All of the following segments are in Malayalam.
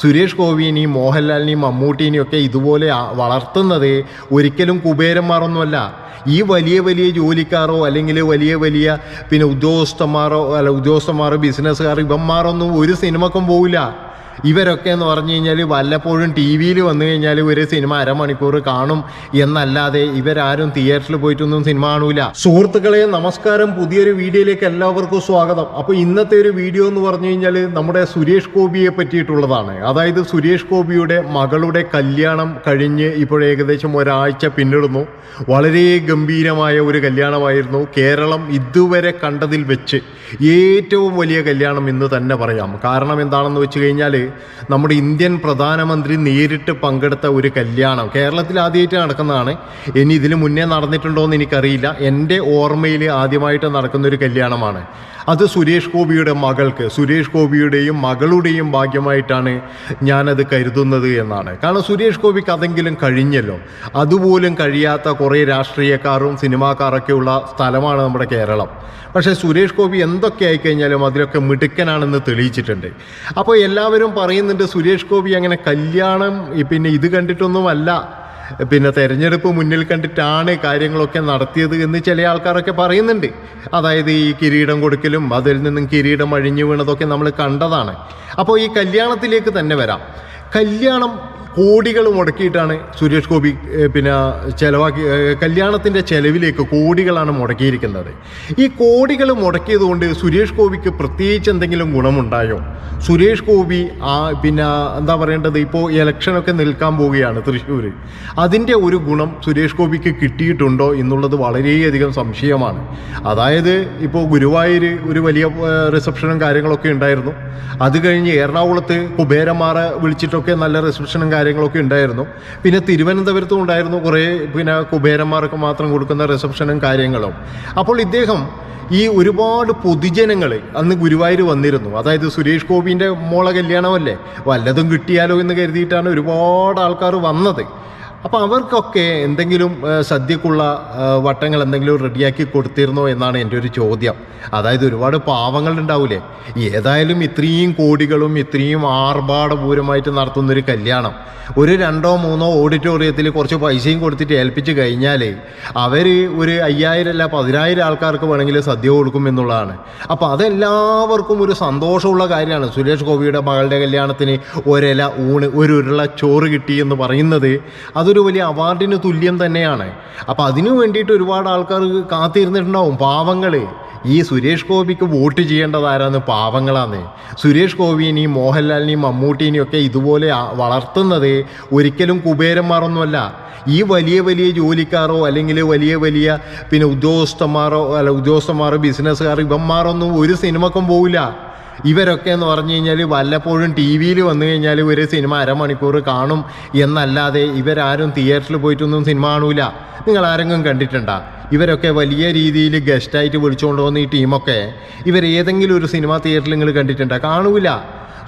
സുരേഷ് ഗോപിനെയും മോഹൻലാലിനെയും മമ്മൂട്ടിനെയും ഒക്കെ ഇതുപോലെ വളർത്തുന്നത് ഒരിക്കലും കുബേരന്മാരൊന്നുമല്ല. ഈ വലിയ വലിയ ജോലിക്കാരോ അല്ലെങ്കിൽ വലിയ വലിയ പിന്നെ ഉദ്യോഗസ്ഥന്മാരോ അല്ല ഉദ്യോഗസ്ഥന്മാരോ ബിസിനസ്സുകാരോ ഇവന്മാരൊന്നും ഒരു സിനിമക്കും പോവില്ല. ഇവരൊക്കെ എന്ന് പറഞ്ഞു കഴിഞ്ഞാൽ വല്ലപ്പോഴും ടി വിയിൽ വന്നു കഴിഞ്ഞാൽ ഒരു സിനിമ അരമണിക്കൂർ കാണും എന്നല്ലാതെ ഇവരാരും തിയേറ്ററിൽ പോയിട്ടൊന്നും സിനിമ കാണൂല. സുഹൃത്തുക്കളെ നമസ്കാരം. പുതിയൊരു വീഡിയോയിലേക്ക് എല്ലാവർക്കും സ്വാഗതം. അപ്പോൾ ഇന്നത്തെ ഒരു വീഡിയോ എന്ന് പറഞ്ഞു കഴിഞ്ഞാൽ നമ്മുടെ സുരേഷ് ഗോപിയെ പറ്റിയിട്ടുള്ളതാണ്. അതായത് സുരേഷ് ഗോപിയുടെ മകളുടെ കല്യാണം കഴിഞ്ഞ് ഇപ്പോൾ ഏകദേശം ഒരാഴ്ച പിന്നിടുന്നു. വളരെ ഗംഭീരമായ ഒരു കല്യാണമായിരുന്നു. കേരളം ഇതുവരെ കണ്ടതിൽ വെച്ച് ഏറ്റവും വലിയ കല്യാണം എന്ന് തന്നെ പറയാം. കാരണം എന്താണെന്ന് വെച്ച് കഴിഞ്ഞാൽ നമ്മുടെ ഇന്ത്യൻ പ്രധാനമന്ത്രി നേരിട്ട് പങ്കെടുത്ത ഒരു കല്യാണം. കേരളത്തിൽ ആദ്യമായിട്ട് നടക്കുന്നതാണ്. ഇനി ഇതിന് മുന്നേ നടന്നിട്ടുണ്ടോ എന്ന് എനിക്കറിയില്ല. എന്റെ ഓർമ്മയിൽ ആദ്യമായിട്ട് നടക്കുന്ന ഒരു കല്യാണമാണ്. അത് സുരേഷ് ഗോപിയുടെ മകൾക്ക് സുരേഷ് ഗോപിയുടെയും മകളുടെയും ഭാഗ്യമായിട്ടാണ് ഞാനത് കരുതുന്നത് എന്നാണ്. കാരണം സുരേഷ് ഗോപിക്ക് അതെങ്കിലും കഴിഞ്ഞല്ലോ. അതുപോലും കഴിയാത്ത കുറേ രാഷ്ട്രീയക്കാരും സിനിമാക്കാരൊക്കെയുള്ള സ്ഥലമാണ് നമ്മുടെ കേരളം. പക്ഷേ സുരേഷ് ഗോപി എന്തൊക്കെ ആയിക്കഴിഞ്ഞാലും അതിലൊക്കെ മിടുക്കനാണെന്ന് തെളിയിച്ചിട്ടുണ്ട്. അപ്പോൾ എല്ലാവരും പറയുന്നുണ്ട് സുരേഷ് ഗോപി അങ്ങനെ കല്യാണം പിന്നെ ഇത് കണ്ടിട്ടൊന്നുമല്ല. പിന്നെ തെരഞ്ഞെടുപ്പ് മുന്നിൽ കണ്ടിട്ടാണ് കാര്യങ്ങളൊക്കെ നടത്തിയത് എന്ന് ചില ആൾക്കാരൊക്കെ പറയുന്നുണ്ട്. അതായത് ഈ കിരീടം കൊടുക്കലും അതിൽ നിന്നും കിരീടം അഴിഞ്ഞു വീണതൊക്കെ നമ്മൾ കണ്ടതാണ്. അപ്പോൾ ഈ കല്യാണത്തിലേക്ക് തന്നെ വരാം. കല്യാണം കോടികൾ മുടക്കിയിട്ടാണ് സുരേഷ് ഗോപി പിന്നെ ചെലവാക്കി കല്യാണത്തിന്റെ ചെലവിലേക്ക് കോടികളാണ് മുടക്കിയിരിക്കുന്നത്. ഈ കോടികൾ മുടക്കിയതുകൊണ്ട് സുരേഷ് ഗോപിക്ക് പ്രത്യേകിച്ച് എന്തെങ്കിലും ഗുണമുണ്ടായോ? സുരേഷ് ഗോപി ആ പിന്നെ എന്താ പറയേണ്ടത്? ഇപ്പോൾ ഇലക്ഷനൊക്കെ നിൽക്കാൻ പോവുകയാണ് തൃശ്ശൂർ അതിന്റെ ഒരു ഗുണം സുരേഷ് ഗോപിക്ക് കിട്ടിയിട്ടുണ്ടോ എന്നുള്ളത് വളരെയധികം സംശയമാണ്. അതായത് ഇപ്പോൾ ഗുരുവായൂർ ഒരു വലിയ റിസപ്ഷനും കാര്യങ്ങളൊക്കെ ഉണ്ടായിരുന്നു. അത് കഴിഞ്ഞ് എറണാകുളത്ത് കുബേരന്മാരെ വിളിച്ചിട്ടൊക്കെ നല്ല റിസപ്ഷനും കാര്യങ്ങളൊക്കെ ഉണ്ടായിരുന്നു. പിന്നെ തിരുവനന്തപുരത്തും ഉണ്ടായിരുന്നു കുറേ പിന്നെ കുബേരന്മാർക്ക് മാത്രം കൊടുക്കുന്ന റിസപ്ഷനും കാര്യങ്ങളും. അപ്പോൾ ഇദ്ദേഹം ഈ ഒരുപാട് പൊതുജനങ്ങൾ അന്ന് ഗുരുവായൂർ വന്നിരുന്നു. അതായത് സുരേഷ് ഗോപിന്റെ മോളെ കല്യാണമല്ലേ? വല്ലതും കിട്ടിയാലോ എന്ന് കരുതിയിട്ടാണ് ഒരുപാട് ആൾക്കാർ വന്നത്. അപ്പോൾ അവർക്കൊക്കെ എന്തെങ്കിലും സദ്യക്കുള്ള വട്ടങ്ങൾ എന്തെങ്കിലും റെഡിയാക്കി കൊടുത്തിരുന്നോ എന്നാണ് എന്റെ ഒരു ചോദ്യം. അതായത് ഒരുപാട് പാവങ്ങൾ ഉണ്ടാവില്ലേ ഏതായാലും ഇത്രയും കോടികളും ഇത്രയും ആർഭാടപൂരമായിട്ട് നടത്തുന്നൊരു കല്യാണം. ഒരു രണ്ടോ മൂന്നോ ഓഡിറ്റോറിയത്തിൽ കുറച്ച് പൈസയും കൊടുത്തിട്ട് ഏൽപ്പിച്ച് കഴിഞ്ഞാൽ അവർ ഒരു അയ്യായിരം അല്ല പതിനായിരം ആൾക്കാർക്ക് വേണമെങ്കിൽ സദ്യ കൊടുക്കും എന്നുള്ളതാണ്. അപ്പോൾ അതെല്ലാവർക്കും ഒരു സന്തോഷമുള്ള കാര്യമാണ്. സുരേഷ് ഗോപിയുടെ മകളുടെ കല്യാണത്തിന് ഒരില ഊണ് ഒരു ഉരുള ചോറ് കിട്ടി എന്ന് പറയുന്നത്. അതൊരു വലിയ അവാർഡിന് തുല്യം തന്നെയാണ്. അപ്പോൾ അതിനു വേണ്ടിയിട്ട് ഒരുപാട് ആൾക്കാർ കാത്തിരുന്നിട്ടുണ്ടാവും പാവങ്ങളെ. ഈ സുരേഷ് ഗോപിക്ക് വോട്ട് ചെയ്യേണ്ടത് ആരാന്ന് പാവങ്ങളാന്ന്. സുരേഷ് ഗോപിനെയും മോഹൻലാലിനെയും മമ്മൂട്ടിനെയും ഒക്കെ ഇതുപോലെ വളർത്തുന്നത് ഒരിക്കലും കുബേരന്മാരൊന്നുമല്ല. ഈ വലിയ വലിയ ജോലിക്കാരോ അല്ലെങ്കിൽ വലിയ വലിയ പിന്നെ ഉദ്യോഗസ്ഥന്മാരോ അല്ല ഉദ്യോഗസ്ഥന്മാരോ ബിസിനസ്സുകാരോ ഇവന്മാരൊന്നും ഒരു സിനിമക്കും പോവില്ല. ഇവരൊക്കെ എന്ന് പറഞ്ഞു കഴിഞ്ഞാൽ വല്ലപ്പോഴും ടി വിയിൽ വന്നു കഴിഞ്ഞാൽ ഒരു സിനിമ അരമണിക്കൂർ കാണും എന്നല്ലാതെ ഇവരാരും തിയേറ്ററിൽ പോയിട്ടൊന്നും സിനിമ കാണൂല. നിങ്ങൾ ആരെങ്കിലും കണ്ടിട്ടുണ്ടാ? ഇവരൊക്കെ വലിയ രീതിയിൽ ഗസ്റ്റായിട്ട് വിളിച്ചുകൊണ്ട് പോകുന്ന ഈ ടീമൊക്കെ ഇവർ ഏതെങ്കിലും ഒരു സിനിമ തിയേറ്ററിൽ നിങ്ങൾ കണ്ടിട്ടുണ്ടാ? കാണൂല.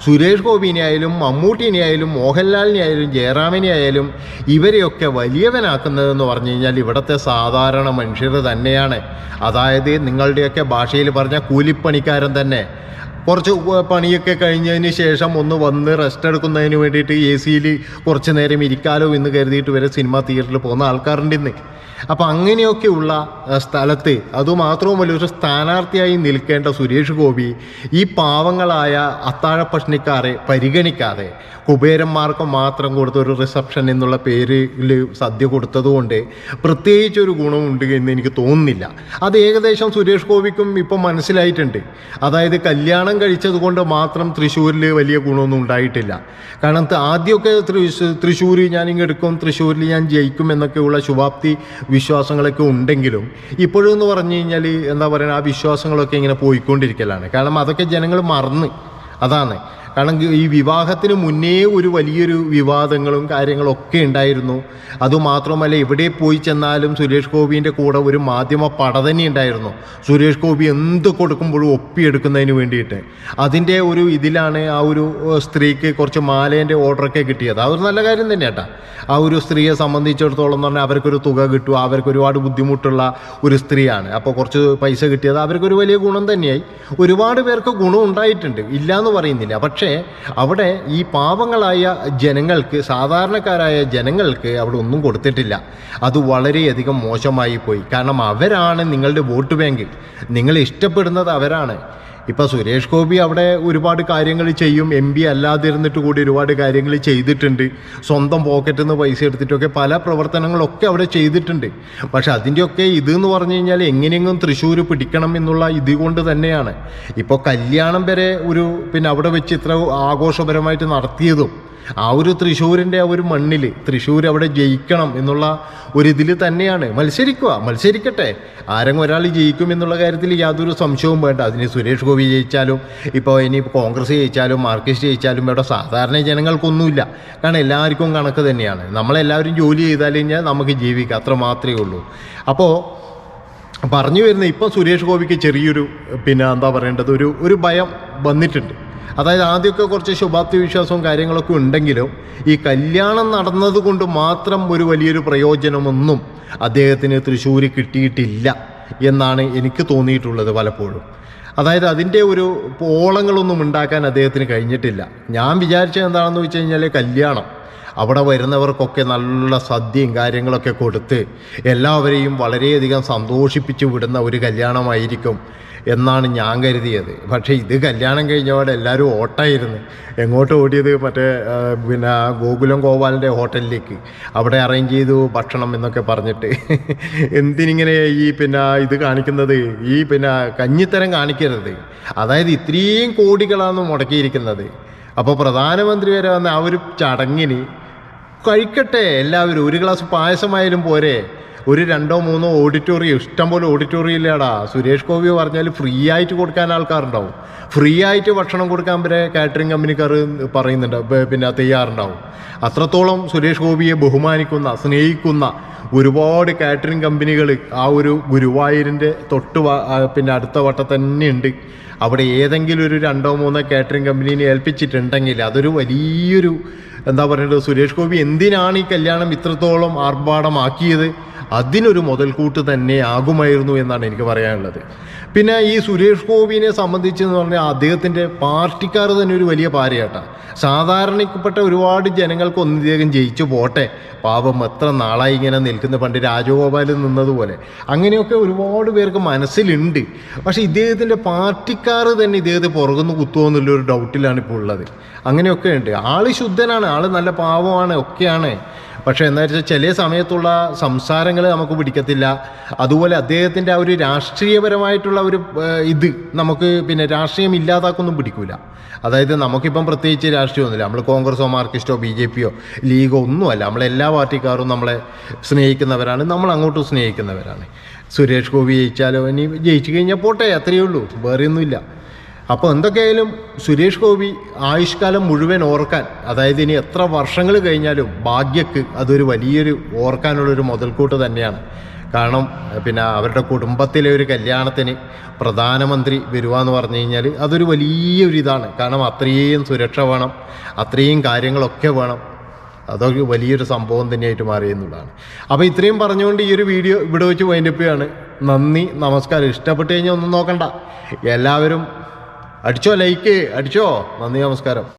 സുരേഷ് ഗോപിനെ ആയാലും മമ്മൂട്ടിനെ ആയാലും മോഹൻലാലിനെ ആയാലും ജയറാമിനെ ആയാലും ഇവരെയൊക്കെ വലിയവനാക്കുന്നതെന്ന് പറഞ്ഞു കഴിഞ്ഞാൽ ഇവിടുത്തെ സാധാരണ മനുഷ്യർ തന്നെയാണ്. അതായത് നിങ്ങളുടെയൊക്കെ ഭാഷയിൽ പറഞ്ഞ കൂലിപ്പണിക്കാരൻ തന്നെ. കുറച്ച് പണിയൊക്കെ കഴിഞ്ഞതിന് ശേഷം ഒന്ന് വന്ന് റെസ്റ്റ് എടുക്കുന്നതിന് വേണ്ടിയിട്ട് എ സിയിൽ കുറച്ച് നേരം ഇരിക്കാലോ എന്ന് കരുതിയിട്ട് വരെ സിനിമ തിയേറ്ററിൽ പോകുന്ന ആൾക്കാരുണ്ട് ഇന്ന്. അപ്പം അങ്ങനെയൊക്കെയുള്ള സ്ഥലത്ത് അതുമാത്രവുമല്ല ഒരു സ്ഥാനാർത്ഥിയായി നിൽക്കേണ്ട സുരേഷ് ഗോപി ഈ പാവങ്ങളായ അത്താഴ പ്രശ്നക്കാരെ പരിഗണിക്കാതെ കുബേരന്മാർക്ക് മാത്രം കൊടുത്ത ഒരു റിസപ്ഷൻ എന്നുള്ള പേരിൽ സദ്യ കൊടുത്തതുകൊണ്ട് പ്രത്യേകിച്ച് ഒരു ഗുണമുണ്ട് എന്ന് എനിക്ക് തോന്നുന്നില്ല. അത് ഏകദേശം സുരേഷ് ഗോപിക്കും ഇപ്പം മനസ്സിലായിട്ടുണ്ട്. അതായത് കല്യാണം കഴിച്ചത് കൊണ്ട് മാത്രം തൃശ്ശൂരിൽ വലിയ ഗുണമൊന്നും ഉണ്ടായിട്ടില്ല. കാരണം ആദ്യമൊക്കെ തൃശ്ശൂർ ഞാൻ ഇങ്ങെടുക്കും തൃശ്ശൂരിൽ ഞാൻ ജയിക്കും എന്നൊക്കെയുള്ള ശുഭാപ്തി വിശ്വാസങ്ങളൊക്കെ ഉണ്ടെങ്കിലും ഇപ്പോഴെന്ന് പറഞ്ഞു കഴിഞ്ഞാൽ എന്താ പറയുക ആ വിശ്വാസങ്ങളൊക്കെ ഇങ്ങനെ പോയിക്കൊണ്ടിരിക്കലാണ്. കാരണം അതൊക്കെ ജനങ്ങൾ മറന്ന്. അതാണ്. കാരണം ഈ വിവാഹത്തിന് മുന്നേ ഒരു വലിയൊരു വിവാദങ്ങളും കാര്യങ്ങളും ഒക്കെ ഉണ്ടായിരുന്നു. അതുമാത്രമല്ല എവിടെ പോയി ചെന്നാലും സുരേഷ് ഗോപിന്റെ കൂടെ ഒരു മാധ്യമ പട തന്നെ ഉണ്ടായിരുന്നു. സുരേഷ് ഗോപി എന്ത് കൊടുക്കുമ്പോഴും ഒപ്പിയെടുക്കുന്നതിന് വേണ്ടിയിട്ട്. അതിന്റെ ഒരു ഇതിലാണ് ആ ഒരു സ്ത്രീക്ക് കുറച്ച് മാലേന്റെ ഓർഡറൊക്കെ കിട്ടിയത്. അതൊരു നല്ല കാര്യം തന്നെ കേട്ടാ. ആ ഒരു സ്ത്രീയെ സംബന്ധിച്ചിടത്തോളം എന്ന് പറഞ്ഞാൽ അവർക്കൊരു തുക കിട്ടും അവർക്ക് ഒരുപാട് ബുദ്ധിമുട്ടുള്ള ഒരു സ്ത്രീയാണ്. അപ്പോൾ കുറച്ച് പൈസ കിട്ടിയത് അവർക്കൊരു വലിയ ഗുണം തന്നെയായി. ഒരുപാട് പേർക്ക് ഗുണം ഉണ്ടായിട്ടുണ്ട്. ഇല്ല എന്ന് പറയുന്നില്ല. പക്ഷേ പക്ഷേ അവിടെ ഈ പാവങ്ങളായ ജനങ്ങൾക്ക് സാധാരണക്കാരായ ജനങ്ങൾക്ക് അവിടെ ഒന്നും കൊടുത്തിട്ടില്ല. അത് വളരെയധികം മോശമായി പോയി. കാരണം അവരാണ് നിങ്ങളുടെ വോട്ട് ബാങ്ക് നിങ്ങൾ ഇഷ്ടപ്പെടുന്നത് അവരാണ്. ഇപ്പം സുരേഷ് ഗോപി അവിടെ ഒരുപാട് കാര്യങ്ങൾ ചെയ്യും. എം പി അല്ലാതിരുന്നിട്ട് കൂടി ഒരുപാട് കാര്യങ്ങൾ ചെയ്തിട്ടുണ്ട്. സ്വന്തം പോക്കറ്റിൽ നിന്ന് പൈസ എടുത്തിട്ടൊക്കെ പല പ്രവർത്തനങ്ങളൊക്കെ അവിടെ ചെയ്തിട്ടുണ്ട്. പക്ഷെ അതിന്റെയൊക്കെ ഇതെന്ന് പറഞ്ഞു കഴിഞ്ഞാൽ എങ്ങനെയെങ്കിലും തൃശ്ശൂർ പിടിക്കണം എന്നുള്ള ഇത് കൊണ്ട് തന്നെയാണ്. ഇപ്പോൾ കല്യാണം വരെ ഒരു പിന്നെ അവിടെ വെച്ച് ഇത്ര ആഘോഷപരമായിട്ട് നടത്തിയതും ആ ഒരു തൃശ്ശൂരിന്റെ ആ ഒരു മണ്ണിൽ തൃശ്ശൂർ അവിടെ ജയിക്കണം എന്നുള്ള ഒരു ഇതിൽ തന്നെയാണ്. മത്സരിക്കുക മത്സരിക്കട്ടെ. ആരെങ്കിലും ഒരാൾ ജയിക്കും എന്നുള്ള കാര്യത്തിൽ യാതൊരു സംശയവും വേണ്ട. അതിന് സുരേഷ് ഗോപി ജയിച്ചാലും ഇപ്പോൾ ഇനി കോൺഗ്രസ് ജയിച്ചാലും മാർക്സിസ്റ്റ് ജയിച്ചാലും ഇവിടെ സാധാരണ ജനങ്ങൾക്കൊന്നുമില്ല. കാരണം എല്ലാവർക്കും കണക്ക് തന്നെയാണ്. നമ്മളെല്ലാവരും ജോലി ചെയ്താൽ കഴിഞ്ഞാൽ നമുക്ക് ജീവിക്കാം. അത്ര മാത്രമേ ഉള്ളൂ. അപ്പോൾ പറഞ്ഞു വരുന്ന ഇപ്പം സുരേഷ് ഗോപിക്ക് ചെറിയൊരു പിന്നെ എന്താ പറയേണ്ടത്? ഒരു ഒരു ഭയം വന്നിട്ടുണ്ട്. അതായത് ആദ്യമൊക്കെ കുറച്ച് ശുഭാപ്തി വിശ്വാസവും കാര്യങ്ങളൊക്കെ ഉണ്ടെങ്കിലും ഈ കല്യാണം നടന്നതുകൊണ്ട് മാത്രം ഒരു വലിയൊരു പ്രയോജനമൊന്നും അദ്ദേഹത്തിന് തൃശ്ശൂർ കിട്ടിയിട്ടില്ല എന്നാണ് എനിക്ക് തോന്നിയിട്ടുള്ളത് പലപ്പോഴും. അതായത് അതിന്റെ ഒരു ഓളങ്ങളൊന്നും ഉണ്ടാക്കാൻ അദ്ദേഹത്തിന് കഴിഞ്ഞിട്ടില്ല. ഞാൻ വിചാരിച്ചത് എന്താണെന്ന് വെച്ച് കഴിഞ്ഞാൽ കല്യാണം. അവിടെ വരുന്നവർക്കൊക്കെ നല്ല സദ്യയും കാര്യങ്ങളൊക്കെ കൊടുത്ത് എല്ലാവരെയും വളരെയധികം സന്തോഷിപ്പിച്ചു വിടുന്ന ഒരു കല്യാണമായിരിക്കും എന്നാണ് ഞാൻ കരുതിയത്. പക്ഷേ ഇത് കല്യാണം കഴിഞ്ഞപാടെ എല്ലാവരും ഓട്ടായിരുന്നു. എങ്ങോട്ട് ഓടിയത്? മറ്റേ പിന്നെ ഗോകുലം ഗോപാലിന്റെ ഹോട്ടലിലേക്ക്. അവിടെ അറേഞ്ച് ചെയ്തു ഭക്ഷണം എന്നൊക്കെ പറഞ്ഞിട്ട്. എന്തിനിങ്ങനെ ഈ പിന്നെ ഇത് കാണിക്കുന്നത്? ഈ പിന്നെ കഞ്ഞിത്തരം കാണിക്കരുത്. അതായത് ഇത്രയും കോടികളാണ് മുടക്കിയിരിക്കുന്നത്. അപ്പോൾ പ്രധാനമന്ത്രി വരെ വന്ന ആ ഒരു ചടങ്ങിന് കഴിക്കട്ടെ എല്ലാവരും. ഒരു ഗ്ലാസ് പായസമായാലും പോരെ. ഒരു രണ്ടോ മൂന്നോ ഓഡിറ്റോറിയം ഇഷ്ടംപോലെ ഓഡിറ്റോറിയം ഇല്ലാടാ. സുരേഷ് ഗോപി പറഞ്ഞാൽ ഫ്രീ ആയിട്ട് കൊടുക്കാൻ ആൾക്കാരുണ്ടാവും. ഫ്രീ ആയിട്ട് ഭക്ഷണം കൊടുക്കാൻ വരെ കാറ്ററിംഗ് കമ്പനിക്കാർ പറയുന്നുണ്ട് പിന്നെ തയ്യാറുണ്ടാവും. അത്രത്തോളം സുരേഷ് ഗോപിയെ ബഹുമാനിക്കുന്ന സ്നേഹിക്കുന്ന ഒരുപാട് കാറ്ററിംഗ് കമ്പനികൾ ആ ഒരു ഗുരുവായൂരിന്റെ തൊട്ട് പിന്നെ അടുത്ത വട്ടം തന്നെയുണ്ട് അവിടെ ഏതെങ്കിലും ഒരു രണ്ടോ മൂന്നോ കാറ്ററിംഗ് കമ്പനീനെ ഏൽപ്പിച്ചിട്ടുണ്ടെങ്കിൽ അതൊരു വലിയൊരു എന്താ പറയുന്നത് സുരേഷ് ഗോപി എന്തിനാണ് ഈ കല്യാണം ഇത്രത്തോളം ആർഭാടമാക്കിയത്? അതിനൊരു മുതൽക്കൂട്ട് തന്നെ ആകുമായിരുന്നു എന്നാണ് എനിക്ക് പറയാനുള്ളത്. പിന്നെ ഈ സുരേഷ് ഗോപിനെ സംബന്ധിച്ചെന്ന് പറഞ്ഞാൽ അദ്ദേഹത്തിന്റെ പാർട്ടിക്കാർ തന്നെ ഒരു വലിയ പാരയാട്ടാണ് സാധാരണപ്പെട്ട ഒരുപാട് ജനങ്ങൾക്ക് ഒന്നിദ്ദേഹം ജയിച്ചു പോട്ടെ. പാപം എത്ര നാളായി ഇങ്ങനെ നിൽക്കുന്ന പണ്ട് രാജഗോപാലിൽ നിന്നതുപോലെ. അങ്ങനെയൊക്കെ ഒരുപാട് പേർക്ക് മനസ്സിലുണ്ട്. പക്ഷേ ഇദ്ദേഹത്തിന്റെ പാർട്ടിക്കാർ തന്നെ ഇദ്ദേഹത്തെ പുറകുനിന്ന് കുത്തുമോ എന്നുള്ളൊരു ഡൗട്ടിലാണ് ഇപ്പോൾ ഉള്ളത്. അങ്ങനെയൊക്കെ ഉണ്ട് ആൾ ശുദ്ധനാണ്. ആൾ നല്ല പാവമാണ് ഒക്കെയാണ്. പക്ഷേ എന്താ വെച്ചാൽ ചില സമയത്തുള്ള സംസാരങ്ങൾ നമുക്ക് പിടിക്കത്തില്ല. അതുപോലെ അദ്ദേഹത്തിന്റെ ആ ഒരു രാഷ്ട്രീയപരമായിട്ടുള്ള ഒരു ഇത് നമുക്ക് പിന്നെ രാഷ്ട്രീയം ഇല്ലാതാക്കൊന്നും പിടിക്കൂല. അതായത് നമുക്കിപ്പം പ്രത്യേകിച്ച് രാഷ്ട്രീയമൊന്നുമില്ല. നമ്മൾ കോൺഗ്രസോ മാർക്കിസ്റ്റോ ബി ജെ പിയോ ലീഗോ ഒന്നുമല്ല. നമ്മളെല്ലാ പാർട്ടിക്കാരും നമ്മളെ സ്നേഹിക്കുന്നവരാണ്. നമ്മൾ അങ്ങോട്ടും സ്നേഹിക്കുന്നവരാണ്. സുരേഷ് ഗോപി ജയിച്ചാലോ? ഇനി ജയിച്ചു കഴിഞ്ഞാൽ പോട്ടെ അത്രയേ ഉള്ളൂ. വേറെയൊന്നുമില്ല. അപ്പോൾ എന്തൊക്കെയായാലും സുരേഷ് ഗോപി ആയുഷ്കാലം മുഴുവൻ ഓർക്കാൻ അതായത് ഇനി എത്ര വർഷങ്ങൾ കഴിഞ്ഞാലും ഭാഗ്യക്ക് അതൊരു വലിയൊരു ഓർക്കാനുള്ളൊരു മുതൽക്കൂട്ട് തന്നെയാണ്. കാരണം പിന്നെ അവരുടെ കുടുംബത്തിലെ ഒരു കല്യാണത്തിന് പ്രധാനമന്ത്രി വരിക എന്ന് പറഞ്ഞു കഴിഞ്ഞാൽ അതൊരു വലിയൊരു ഇതാണ് കാരണം അത്രയും സുരക്ഷ വേണം അത്രയും കാര്യങ്ങളൊക്കെ വേണം. അതൊക്കെ വലിയൊരു സംഭവം തന്നെയായിട്ട് മാറിയെന്നുള്ളതാണ് അപ്പോൾ ഇത്രയും പറഞ്ഞുകൊണ്ട് ഈ ഒരു വീഡിയോ ഇവിടെ വെച്ച് വൈൻഡപ്പ് ചെയ്യാണ്. നന്ദി നമസ്കാരം. ഇഷ്ടപ്പെട്ട് കഴിഞ്ഞാൽ ഒന്നും നോക്കണ്ട. എല്ലാവരും അടിച്ചോ ലൈക്ക് അടിച്ചോ. നന്ദി നമസ്കാരം.